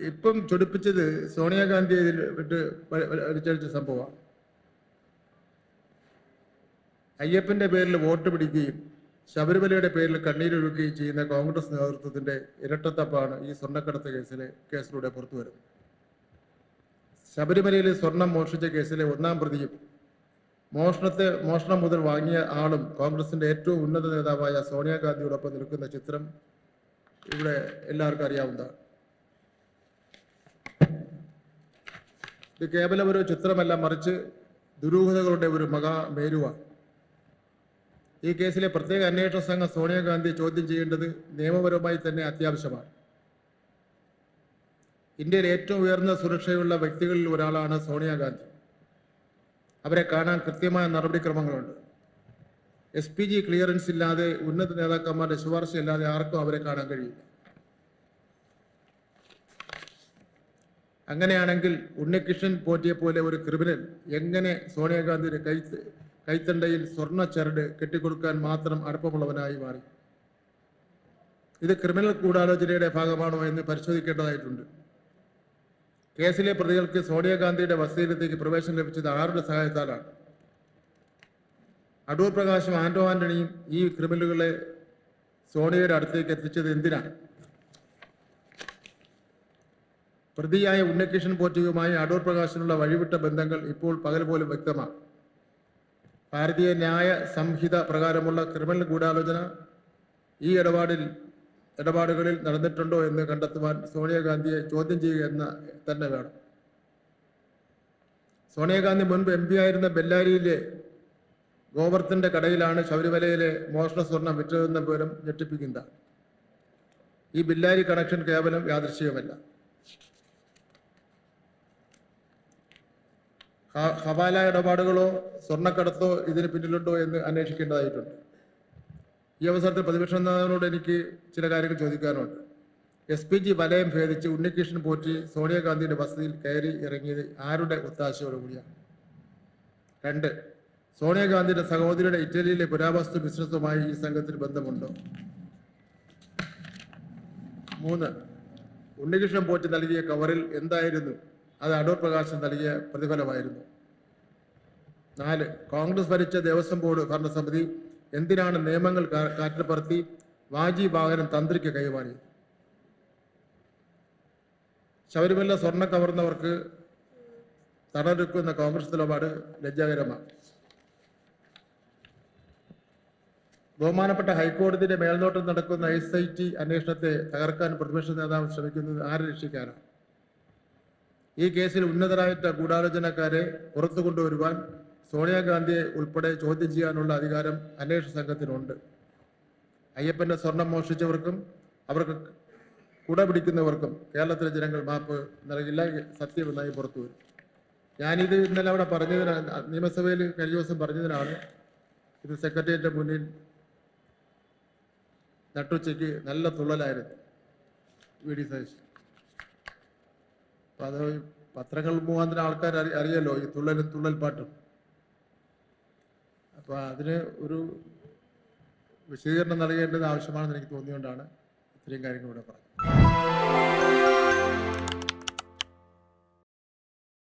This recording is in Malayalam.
ഇപ്പം ചൊടിപ്പിച്ചത് സോണിയാഗാന്ധി ഇതിൽ വിട്ട് വ- വ- അടിച്ചടിച്ച സംഭവമാണ്. അയ്യപ്പന്റെ പേരിൽ വോട്ട് പിടിക്കുകയും ശബരിമലയുടെ പേരിൽ കണ്ണീരൊഴുക്കുകയും ചെയ്യുന്ന കോൺഗ്രസ് നേതൃത്വത്തിന്റെ ഇരട്ടത്തപ്പാണ് ഈ സ്വർണക്കടത്ത് കേസിലെ കേസിലൂടെ പുറത്തു വരുന്നത്. ശബരിമലയിലെ സ്വർണം മോഷ്ടിച്ച കേസിലെ ഒന്നാം പ്രതിയും മോഷണത്തെ മോഷണം മുതൽ വാങ്ങിയ ആളും കോൺഗ്രസിന്റെ ഏറ്റവും ഉന്നത നേതാവായ സോണിയാഗാന്ധിയോടൊപ്പം നിൽക്കുന്ന ചിത്രം ഇവിടെ എല്ലാവർക്കും അറിയാവുന്നതാണ്. ഇത് കേവലം ഒരു ചിത്രമല്ല മറിച്ച് ദുരൂഹതകളുടെ ഒരു മഹാമേരുവാണ് ഈ കേസിലെ പ്രത്യേക അന്വേഷണ സംഘം സോണിയാഗാന്ധി ചോദ്യം ചെയ്യേണ്ടത് നിയമപരമായി തന്നെ അത്യാവശ്യമാണ്. ഇന്ത്യയിൽ ഏറ്റവും ഉയർന്ന സുരക്ഷയുള്ള വ്യക്തികളിൽ ഒരാളാണ് സോണിയാഗാന്ധി. അവരെ കാണാൻ കൃത്യമായ നടപടിക്രമങ്ങളുണ്ട്. എസ് പി ജി ക്ലിയറൻസ് ഇല്ലാതെ ഉന്നത നേതാക്കന്മാരുടെ ശുപാർശ ഇല്ലാതെ ആർക്കും അവരെ കാണാൻ കഴിയില്ല. അങ്ങനെയാണെങ്കിൽ ഉണ്ണികൃഷ്ണൻ പോറ്റിയെ പോലെ ഒരു ക്രിമിനൽ എങ്ങനെ സോണിയാഗാന്ധിയുടെ കൈ കൈത്തണ്ടയിൽ സ്വർണ ചരട് കെട്ടിക്കൊടുക്കാൻ മാത്രം അടുപ്പമുള്ളവനായി മാറി? ഇത് ക്രിമിനൽ ഗൂഢാലോചനയുടെ ഭാഗമാണോ എന്ന് പരിശോധിക്കേണ്ടതായിട്ടുണ്ട്. കേസിലെ പ്രതികൾക്ക് സോണിയാഗാന്ധിയുടെ വസതിയിലത്തേക്ക് പ്രവേശനം ലഭിച്ചത് ആരുടെ സഹായത്താലാണ്? അടൂർ പ്രകാശും ആന്റോ ആന്റണിയും ഈ ക്രിമിനലുകളെ സോണിയയുടെ അടുത്തേക്ക് എത്തിച്ചത് എന്തിനാണ്? പ്രതിയായ ഉണ്ണികൃഷ്ണൻ പോറ്റിയുമായി അടൂർ പ്രകാശിനുള്ള വഴിവിട്ട ബന്ധങ്ങൾ ഇപ്പോൾ പകൽ പോലും വ്യക്തമാണ്. ഭാരതീയ ന്യായ സംഹിത പ്രകാരമുള്ള ക്രിമിനൽ ഗൂഢാലോചന ഈ ഇടപാടിൽ ഇടപാടുകളിൽ നടന്നിട്ടുണ്ടോ എന്ന് കണ്ടെത്തുവാൻ സോണിയാഗാന്ധിയെ ചോദ്യം ചെയ്യുക എന്ന തന്നെ വേണം. സോണിയാഗാന്ധി മുൻപ് എം പി ആയിരുന്ന ബെല്ലാരിയിലെ ഗോവർത്തിന്റെ കടയിലാണ് ശബരിമലയിലെ മോഷണ സ്വർണം വിറ്റതെന്ന വിവരം ഞെട്ടിപ്പിക്കുന്നത്. ഈ ബില്ലാരി കണക്ഷൻ കേവലം യാദൃശ്ചികമല്ല. ഹവാല ഇടപാടുകളോ സ്വർണക്കടത്തോ ഇതിന് പിന്നിലുണ്ടോ എന്ന് അന്വേഷിക്കേണ്ടതായിട്ടുണ്ട്. ഈ അവസരത്തിൽ പ്രതിപക്ഷ നേതാവിനോട് എനിക്ക് ചില കാര്യങ്ങൾ ചോദിക്കാനുണ്ട്. എസ് പി ജി വലയം ഭേദിച്ച് ഉണ്ണികൃഷ്ണൻ പോറ്റി സോണിയാഗാന്ധിയുടെ വസതിയിൽ കയറി ഇറങ്ങിയത് ആരുടെ ഒത്താശയോടുകൂടിയാണ്? രണ്ട് സോണിയാഗാന്ധിയുടെ സഹോദരിയുടെ ഇറ്റലിയിലെ പുരാവസ്തു ബിസിനസ്സുമായി ഈ സംഘത്തിന് ബന്ധമുണ്ടോ? മൂന്ന് ഉണ്ണികൃഷ്ണൻ പോറ്റി നൽകിയ കവറിൽ എന്തായിരുന്നു അത് അടൂർ പ്രകാശൻ നൽകിയ പ്രതിഫലമായിരുന്നു. നാല് കോൺഗ്രസ് ഭരിച്ച ദേവസ്വം ബോർഡ് ഭരണസമിതി എന്തിനാണ് നിയമങ്ങൾ കാറ്റിൽ പറത്തി വാജി വാഹനം തന്ത്രിക്ക് കൈമാറിയത് ശബരിമല സ്വർണ കവർന്നവർക്ക് തടരുക്കുന്ന കോൺഗ്രസ് നിലപാട് ലജ്ജാകരമാണ്. ബഹുമാനപ്പെട്ട ഹൈക്കോടതിയുടെ മേൽനോട്ടം നടക്കുന്ന എസ് ഐ ടി അന്വേഷണത്തെ തകർക്കാൻ പ്രതിപക്ഷ നേതാവ് ശ്രമിക്കുന്നത് ആരെ രക്ഷിക്കാനാണ്? ഈ കേസിൽ ഉന്നതരായിട്ട ഗൂഢാലോചനക്കാരെ പുറത്തു കൊണ്ടുവരുവാൻ സോണിയാഗാന്ധിയെ ഉൾപ്പെടെ ചോദ്യം ചെയ്യാനുള്ള അധികാരം അന്വേഷണ സംഘത്തിനുണ്ട്. അയ്യപ്പന്റെ സ്വർണം മോഷ്ടിച്ചവർക്കും അവർക്ക് കുട പിടിക്കുന്നവർക്കും കേരളത്തിലെ ജനങ്ങൾ മാപ്പ് നൽകില്ല. സത്യം എന്നായി പുറത്തു വരും. ഞാനിത് ഇന്നലെ അവിടെ പറഞ്ഞതിനാണ് നിയമസഭയിൽ കഴിഞ്ഞ ദിവസം പറഞ്ഞതിനാണ് ഇത് സെക്രട്ടേറിയറ്റ് മുന്നിൽ നട്ടുച്ചയ്ക്ക് നല്ല തുള്ളലായിരുന്നു. വി. ഡി. സതീശൻ. അത് പത്രങ്ങൾ മുഖാന്തരം ആൾക്കാർ അറി അറിയല്ലോ ഈ തുള്ളൽ തുള്ളൽ പാട്ട്. അപ്പൊ അതിന് ഒരു വിശദീകരണം നൽകേണ്ടത് ആവശ്യമാണെന്ന് എനിക്ക് തോന്നിയുകൊണ്ടാണ് ഇത്രയും കാര്യങ്ങൾ ഇവിടെ പറഞ്ഞത്.